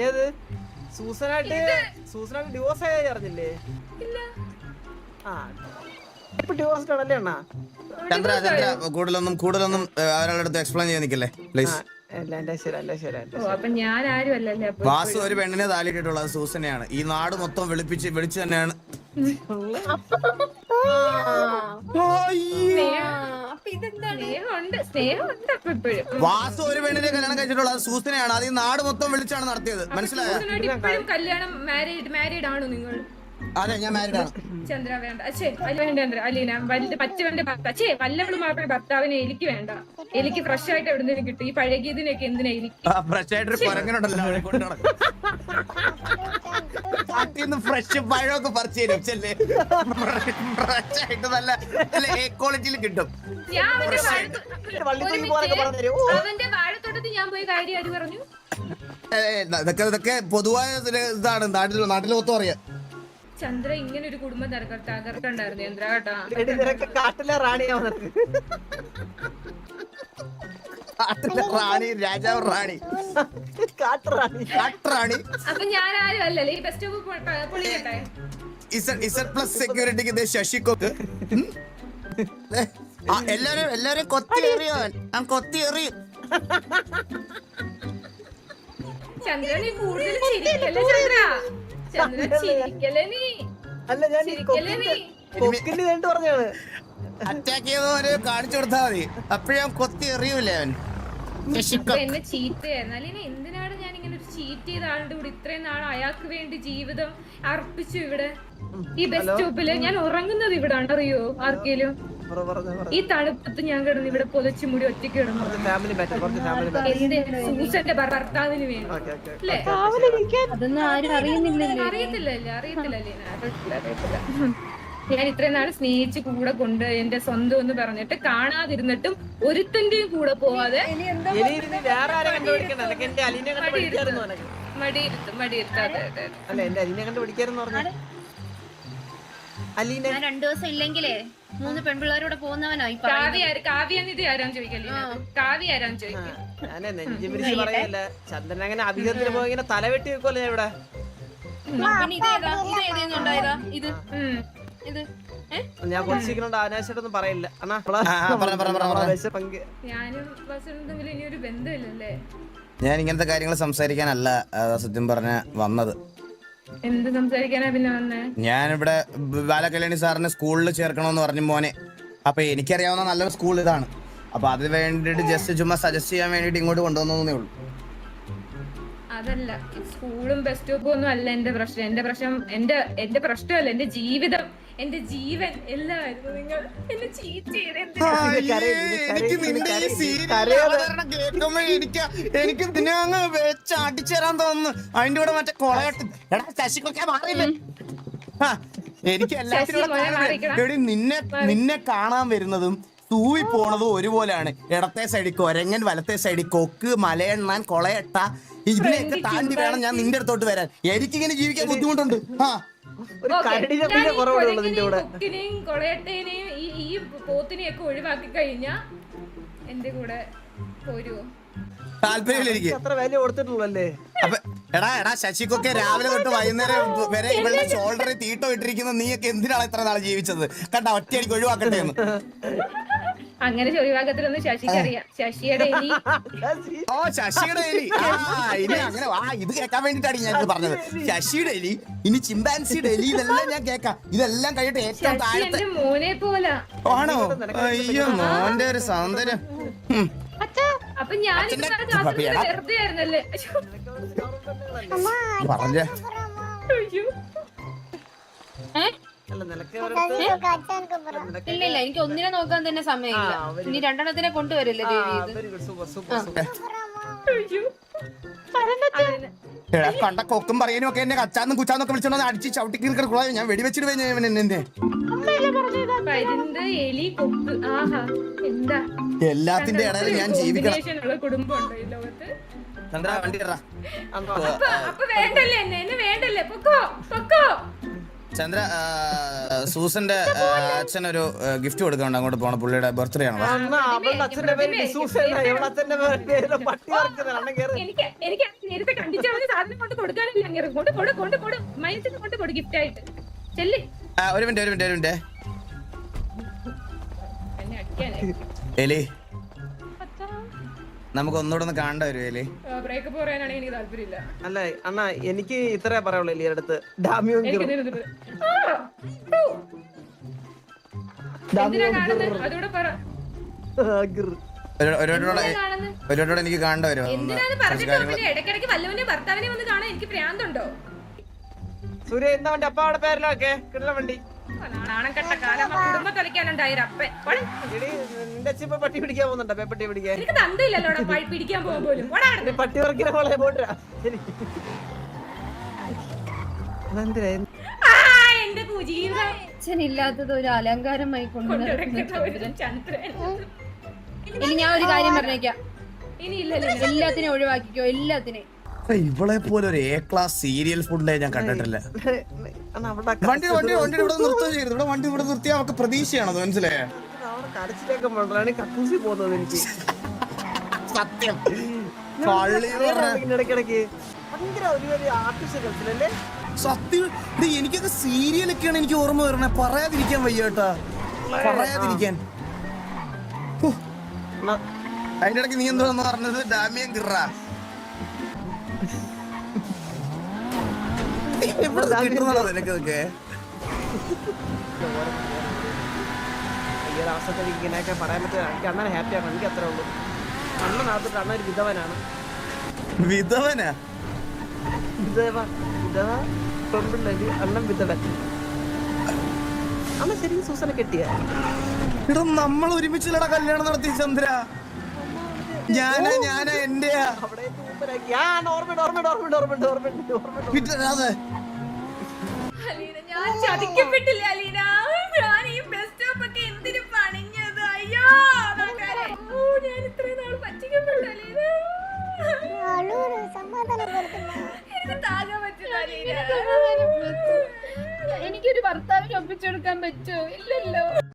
ഏത്? സൂസനായിട്ട് സൂസനായിട്ട് ഡിവോഴ്സ് ആയി അറിഞ്ഞില്ലേ? ആ. ഇപ്പൊ ഡിവോഴ്സ്ഡ് ആണല്ലേ അണ്ണാ? ചന്ദ്ര ചന്ദ്ര കൂടുതലൊന്നും കൂടുതലൊന്നും ഏഹ്, അടുത്ത് എക്സ്പ്ലെയിൻ ചെയ്യാൻ നിൽക്കല്ലേ? പ്ലീസ് വാസു ഒരു പെണ്ണിനെ താലിട്ടിട്ടുള്ളത് സൂസനെയാണ്. ഈ നാട് മൊത്തം വിളിപ്പിച്ച് വിളിച്ചു തന്നെയാണ് വാസു ഒരു പെണ്ണിനെ കല്യാണം കഴിച്ചിട്ടുള്ള സൂസനെയാണ്. അത് ഈ നാട് മൊത്തം വിളിച്ചാണ് നടത്തിയത്. മനസ്സിലായോ? കല്യാണം മാരീഡ് മാരീഡ് ആണോ നിങ്ങൾ? അതെ ഞാൻ മാരീഡ് ആണ്. ചന്ദ്ര വേണ്ട. അച്ഛേ അല്ല വേണ്ട ചന്ദ്ര. അലീന വലുത് പച്ചവന്റെ ഭർത്താവ്. അച്ഛേ വല്ലവളും മാത്രമേ ഭർത്താവിനെ എനിക്ക് വേണ്ട. എനിക്ക് ഫ്രഷ് ആയിട്ട് എവിടെ നിന്ന് കിട്ടും. ഈ പഴകിയതിനൊക്കെ എന്തിനാ എനിക്ക് ഫ്രഷ് ആയിട്ട് കുരങ്ങനുണ്ടല്ലോ ഫ്രഷ് പഴമൊക്കെ പറിച്ചു തരും ചെല്ലേ ഫ്രഷ് ആയിട്ട് നല്ല നല്ല എ ക്വാളിറ്റിയിൽ കിട്ടും. ഞാൻ അവന്റെ വാഴത്തോട്ടത്തിൽ ഞാൻ പോയി കാര്യം ആര് പറഞ്ഞു? ഇതൊക്കെ ഇതൊക്കെ പൊതുവായ ഇതാണ്. നാട്ടിൽ മൊത്തം അറിയാം ചന്ദ്ര ഇങ്ങനെ ഒരു കുടുംബം തകർ തകർക്കണ്ടായിരുന്നു ചന്ദ്ര കേട്ടാ. കാട്ടിലെ റാണിയാ റാണി രാജാവ് റാണി. കാട്ടുറാണി കാട്ടുറാണി അപ്പൊ ഞാൻ ആരും അല്ലല്ലേ? ഈ ബെസ്റ്റ് പൊളിക്കട്ടെ പ്ലസ് സെക്യൂരിറ്റിക്ക് ഉം. ആ, എല്ലാരും എല്ലാരും കൊത്തി എറിയോ ഞാൻ കൊത്തി എറിയും ചന്ദ്രനെ കൂടുതൽ ചിരിക്കല്ലേ ചന്ദ്ര? അല്ല ഞാൻ കൊക്കിന്റെ പറഞ്ഞാണ് അറ്റാക്ക് ചെയ്തവര് കാണിച്ചു കൊടുത്താ മതി. അപ്പോഴും അവൻ കൊത്തി എറിയൂലേ അവൻ? അപ്പൊ ശശിക്കൊക്ക് എന്നെ ചീത്തയായിരുന്നു അല്ലെങ്കിൽ എന്തിനാണ് ഞാൻ ഇങ്ങനെ ഒരു ചീറ്റ് ചെയ്ത ആളുടെ കൂടെ ഇത്രയും നാൾ അയാൾക്ക് വേണ്ടി ജീവിതം അർപ്പിച്ചു ഇവിടെ? ഈ ബസ് സ്റ്റോപ്പിൽ ഞാൻ ഉറങ്ങുന്നത് ഇവിടെ അറിയോ? ആർക്കേലും? ഈ തണുപ്പത്ത് ഞാൻ കിടന്ന് ഇവിടെ പൊതച്ചു മുടി ഒറ്റയ്ക്ക് കിടന്നു സൂസന്റെ ഭർത്താവിന് വേണ്ടി. ഓക്കെ ഓക്കെ അല്ലേ? അതൊന്നും ആരും അറിയുന്നില്ലല്ലേ? അറിയത്തില്ലല്ലേ അറിയത്തില്ലല്ലേ? അറിയത്തില്ല അറിയത്തില്ല ഞാൻ ഇത്രയും നാൾ സ്നേഹിച്ച് കൂടെ കൊണ്ട് എന്റെ സ്വന്തം എന്ന് പറഞ്ഞിട്ട് കാണാതിരുന്നിട്ടും ഒരുത്തന്റെയും കൂടെ പോവാതെ ഇനി ഇനി അലീനെ ഞാൻ രണ്ടു ദിവസം ഇല്ലെങ്കിലേ മൂന്ന് പെൺപിള്ളേരോടെ പോകുന്നവനോ ഈ പറയുന്നത്. കാവ്യ ആര് കാവ്യനിധി ആരാന്ന് ചോദിക്കല്ലേ കാവ്യ ആരാന്ന് ചോദിക്കും. ഞാനേ നെഞ്ചു പിരിച്ച് പറയുന്നില്ല ചന്ദ്രൻ അങ്ങനെ അധികത്തിന് പോയി ഇങ്ങനെ തലവെട്ടി വെക്കുമല്ലോ ഞാൻ ഇവിടെ. പിന്നെ ഇതേതാ ഇത് ഏതേന്ന് ഉണ്ടായതാ? ഇത്? ഉം. ഇത്? ഏ? ഞാൻ കൊച്ചിരിക്കണോണ്ട് അനാശായിട്ടൊന്നും പറയില്ല. അണ്ണാ ആ, പറ, പറ, പറ, പറ. പങ്ക്. ഞാനും വസുനും തമ്മിൽ ഇനി ഒരു ബന്ധമില്ലല്ലേ? ഞാൻ ഇങ്ങനത്തെ കാര്യങ്ങൾ സംസാരിക്കാനല്ല ആ, സത്യം പറഞ്ഞ വന്നത്. എന്ത് സംസാരിക്കാനാ പിന്നെ വന്നേ? ഞാനിവിടെ ബാലകല്യാണി സാറിനെ സ്കൂളിൽ ചേർക്കണമെന്ന് പറഞ്ഞു മോനെ. അപ്പൊ എനിക്കറിയാവുന്ന നല്ലൊരു സ്കൂൾ ഇതാണ്. അപ്പൊ അത് വേണ്ടിട്ട് ജസ്റ്റ് ചുമ്മാ സജസ്റ്റ് ചെയ്യാൻ വേണ്ടിട്ട് ഇങ്ങോട്ട് കൊണ്ടുവന്നേ ഉള്ളൂ. അതല്ല സ്കൂളും ബസ് സ്റ്റോപ്പും ഒന്നും അല്ല എന്റെ പ്രശ്നം. എന്റെ പ്രശ്നം എന്റെ എന്റെ പ്രശ്നമല്ല എന്റെ ജീവിതം എന്റെ ജീവൻ എല്ലാമായിരുന്നു നിങ്ങൾ എന്നെ ചീറ്റ് ചെയ്ത്? എനിക്ക് എനിക്ക് എനിക്ക് അങ്ങ് വെച്ച് അടിച്ചേരാൻ തോന്നുന്നു. അതിന്റെ കൂടെ മറ്റേ കൊളയട്ട്. എടാ ശശികൊക്കെ മാറിയില്ലേ? ആ, എനിക്ക് എല്ലാത്തിനും കൂടെ ശശി, മോനെ കാണാൻ എടി നിന്നെ നിന്നെ കാണാൻ വരുന്നതും തൂവി പോണതും ഒരുപോലെയാണ്. ഇടത്തെ സൈഡിൽ കൊരങ്ങൻ വലത്തെ സൈഡിൽ കൊക്ക് മലയെണ്ണാൻ കൊളയട്ട ഇതിനെയൊക്കെ താണ്ടി വേണം ഞാൻ നിന്റെ അടുത്തോട്ട് വരാൻ. എനിക്കിങ്ങനെ ജീവിക്കാൻ ബുദ്ധിമുട്ടുണ്ട്. ആ. ഈ കുറവുള്ളൂ നിന്റെ കൊരങ്ങനെയും കൂടെ. കൊക്കിനെയും കൊളയട്ടേനെയും ഈ ഈ പോത്തിനെയും ഒക്കെ ഒഴിവാക്കി കഴിഞ്ഞാ എന്റെ കൂടെ പോരുവോ? താല്പര്യമില്ല എനിക്ക് അത്ര വില കൊടുത്തിട്ടുള്ളല്ലേ അപ്പൊ എടാ എടാ ശശിക്കൊക്കെ രാവിലെ തൊട്ട് വൈകുന്നേരം വരെ ഇവളുടെ ഷോൾഡറിൽ തീട്ടോ ഇട്ടിരിക്കുന്ന. നീയൊക്കെ എന്തിനാണ് ഇത്ര നാളെ ജീവിച്ചത്? കണ്ട ഒറ്റയടിക്ക് ഒഴിവാക്കട്ടെ എന്ന്. അങ്ങനെ ഒഴിവാക്കത്തിലൊന്നും ശശിക്ക് അറിയാം ശശിയുടെ ഇനി ഓ ശശിയുടെ എലി. ആ ഇനി അങ്ങനെ ആ ഇത് കേൾക്കാൻ വേണ്ടിട്ടാണ് ഞാൻ ഇത് പറഞ്ഞത്. ശശിയുടെ എലി ഇനി ചിമ്പാൻസിയുടെ എലി ഇതെല്ലാം ഞാൻ കേൾക്കാം. ഇതെല്ലാം കഴിഞ്ഞിട്ട് ഏറ്റവും ശശി താഴത്തെ എന്റെ മോനെ പോലാണോ അയ്യോ മോന്റെ ഒരു സൗന്ദര്യം. ഉം. അപ്പൊ ഞാൻ അച്ഛന്റെ? വെറുതെ ആയിരുന്നല്ലേ? അയ്യോ. പറഞ്ഞ. അയ്യോ. ഏ? ഇല്ല ഇല്ല എനിക്ക് ഒന്നിനെ നോക്കാൻ തന്നെ സമയമില്ല. ഇനി രണ്ടെണ്ണത്തിനെ കൊണ്ടുവരില്ലേ ദേവി കണ്ട കൊക്കും പറയാനും ഒക്കെ എന്നെ കച്ചാന്നും കുച്ചാന്നൊക്കെ വിളിച്ചോണ്ട് അടിച്ച് ചവിട്ടി കിടക്കുള്ള ഞാൻ വെടിവെച്ചിട്ട് പോയി ഞാൻ എന്നെ പരുന്ത് എലി കൊക്ക് ആഹാ എന്താ? എല്ലാത്തിന്റെ ഇടയിൽ ഞാൻ ജീവിക്കണം. combination ചന്ദ്ര സൂസന്റെ അച്ഛൻ ഒരു ഗിഫ്റ്റ് കൊടുക്കണ്ട അങ്ങോട്ട് പോണ. പുള്ളിയുടെ ബർത്ത്ഡേ ആണ്. എനിക്ക് എനിക്ക് നേരത്തെ കണ്ടിച്ചു സാധനം കൊണ്ട് കൊടുക്കാനില്ല. കൊണ്ട് കൊട് കൊണ്ട് കൊട്. മൈൻസിന് കൊണ്ട് കൊട് ഗിഫ്റ്റ് ആയിട്ട്. ചെല്ലി. ഒരു മിനിറ്റ് ഒരു മിനിറ്റ് ഒരു മിനിറ്റ്. എലി. നമുക്ക് ഒന്നുകൂടെ ഒന്ന് കാണണ്ട വരുവല്ലേ ബ്രേക്കപ്പ് പറയാനാണെങ്കിൽ എനിക്ക് താല്പര്യമില്ല. അല്ല അണ്ണാ എനിക്ക് ഇത്രേ പറയുള്ളൂ ഈ അടുത്ത്? ഡാമിയോ എനിക്ക് ഇത്? ആ! എന്തിനാ കാണുന്നത് പറ. ഒരു- ഒരുവട്ടോടെ എന്തിനാ കാണുന്നത് ഒരുവട്ടോടെ എനിക്ക് കാണണ്ട വരും. എന്തിനാന്ന് പറഞ്ഞിട്ട് പിന്നെ ഇടയ്ക്കിടയ്ക്ക് വല്ലവന്റെ ഭർത്താവിനെ വന്ന് കാണാൻ എനിക്ക് ഭ്രാന്തുണ്ടോ സൂര്യ എന്താ വണ്ടി അപ്പാടെ പേരിലൊക്കെ കിട്ടുന്ന വണ്ടി പട്ടി പിടിക്കാൻ പോകുന്നുണ്ടോ? പിടിക്കാൻ? പിടിക്കാൻ പോകാൻ പോലും. പട്ടി പോലെ പോട്ടാ ശരി. അച്ഛനില്ലാത്തത് ഒരു അലങ്കാരമായി കൊണ്ടു കൊണ്ടുനടക്കുന്ന ചന്ദ്രൻ. ഇനി ഞാൻ ഒരു കാര്യം പറഞ്ഞേക്കാം. ഇനി ഇല്ലല്ലോ എല്ലാത്തിനെയും ഒഴിവാക്കിക്കോ എല്ലാത്തിനെയും. ഇവളെ പോലെ ഒരു എ ക്ലാസ് സീരിയൽ ഫുഡ് ഞാൻ കണ്ടിട്ടില്ല. വണ്ടി വണ്ടി വണ്ടി ഇവിടെ നിർത്തുകയും ചെയ്യരുത്. ഇവിടെ വണ്ടി ഇവിടെ നിർത്തി അവർക്ക് പ്രതീക്ഷയാണത് മനസ്സിലായേ? സത്യം. സത്യം. എനിക്കൊക്കെ സീരിയലൊക്കെയാണ് എനിക്ക് ഓർമ്മ വരണേ. പറയാതിരിക്കാൻ വയ്യ കേട്ടാ. പറയാതിരിക്കാൻ. അതിന്റെ ഇടയ്ക്ക് നീ എന്തോന്ന് പറഞ്ഞത്? ഡാമിയൻ കിറ കിട്ടുന്നതാണോ നിനക്കൊക്കെ ഈ ഒരു അവസരത്തിൽ ഇങ്ങനെയൊക്കെ പറയാൻ പറ്റില്ല. എനിക്ക് അണ്ണനെ ഹാപ്പിയാണ് എനിക്ക് അത്രേ ഉള്ളൂ. അണ്ണനകത്തിട്ട് അണ്ണൻ ഒരു വിധവനാണ്. വിധവനാ? വിധവ വിധവ പെൺപിള്ളേര് അണ്ണൻ വിധവൻ. അമ്മ ശരിക്കും സൂസനെ കെട്ടിയ? എടാ നമ്മൾ ഒരുമിച്ചില്ലടാ കല്യാണം നടത്തി ചന്ദ്ര. ഞാനാ ഞാനാ എന്റെയാ. അവിടെ അലീന ഞാൻ അലീന. ഒക്കെ. ഓ, ഞാൻ അലീന. എനിക്കൊരു ഭർത്താവിനെ ഒപ്പിച്ചെടുക്കാൻ പറ്റുമോ? ഇല്ലല്ലോ.